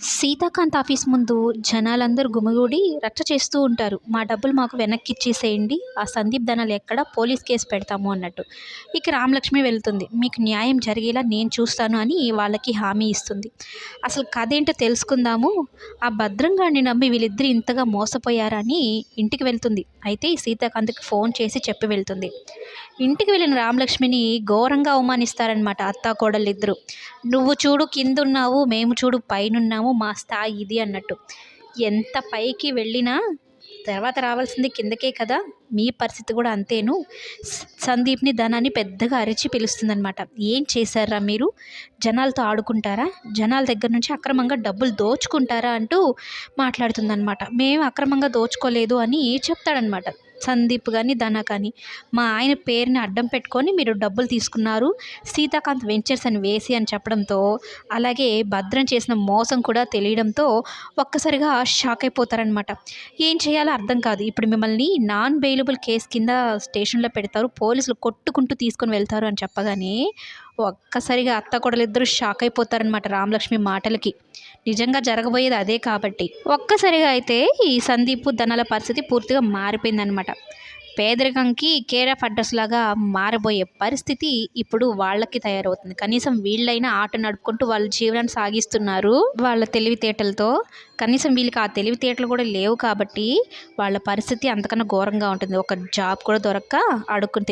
Seethakanth office ముందు జనాలందరూ గుమిగూడి రచ్చ చేస్తూ ఉంటారు. మా డబ్బులు మాకు వెనక్కి ఇచ్చేసేయండి ఆ సందీప్ ధనాలు ఎక్కడ? పోలీస్ కేసు పెడతాము అన్నట్టు. ఇక రామలక్ష్మి వెళ్తుంది. మీకు న్యాయం జరిగేలా నేను చూస్తాను అని వాళ్ళకి హామీ ఇస్తుంది. అసలు కథ ఏంటో తెలుసుకుందాము. ఆ భద్రంగాన్ని నమ్మి వీళ్ళిద్దరు ఇంతగా మోసపోయారని ఇంటికి వెళ్తుంది. అయితే సీతాకాంత్కి ఫోన్ చేసి చెప్పి వెళ్తుంది. ఇంటికి వెళ్ళిన రామలక్ష్మిని ఘోరంగా అవమానిస్తారనమాట అత్తా కోడలిద్దరూ నువ్వు చూడు కిందున్నావు. మేము చూడు పైనున్నాము. మా స్థాయి ఇది అన్నట్టు. ఎంత పైకి వెళ్ళినా తర్వాత రావాల్సింది కిందకే కదా? మీ పరిస్థితి కూడా అంతేను. సందీప్ని ధనాన్ని పెద్దగా అరిచి పిలుస్తుందనమాట ఏం చేశారా మీరు? జనాలతో ఆడుకుంటారా? జనాల దగ్గర నుంచి అక్రమంగా డబ్బులు దోచుకుంటారా అంటూ మాట్లాడుతుందనమాట మేము అక్రమంగా దోచుకోలేదు అని చెప్తాడనమాట సందీప్ కానీ ధన కానీ. మా ఆయన పేరుని అడ్డం పెట్టుకొని మీరు డబ్బులు తీసుకున్నారు. సీతాకాంత్ వెంచర్స్ అని వేసి అని చెప్పడంతో అలాగే భద్రం చేసిన మోసం కూడా తెలియడంతో ఒక్కసారిగా షాక్ అయిపోతారనమాట ఏం చేయాలో అర్థం కాదు. ఇప్పుడు మిమ్మల్ని నాన్ బెయిలబుల్ కేసు కింద స్టేషన్లో పెడతారు. పోలీసులు కొట్టుకుంటూ తీసుకొని వెళ్తారు అని చెప్పగానే ఒక్కసారిగా అత్త కొడలిద్దరూ షాక్ అయిపోతారనమాట రామలక్ష్మి మాటలకి. నిజంగా జరగబోయేది అదే కాబట్టి. ఒక్కసారిగా అయితే ఈ సందీప్ ధనాల పరిస్థితి పూర్తిగా మారిపోయిందనమాట పేదరికంకి కేర్ ఆఫ్ అడ్రస్ లాగా మారబోయే పరిస్థితి ఇప్పుడు వాళ్ళకి తయారవుతుంది. కనీసం వీళ్ళైనా ఆట నడుపుకుంటూ వాళ్ళ జీవనాన్ని సాగిస్తున్నారు వాళ్ళ తెలివితేటలతో. కనీసం వీళ్ళకి ఆ తెలివితేటలు కూడా లేవు కాబట్టి వాళ్ళ పరిస్థితి అంతకన్నా ఘోరంగా ఉంటుంది. ఒక జాబ్ కూడా దొరక్క అడుక్కుని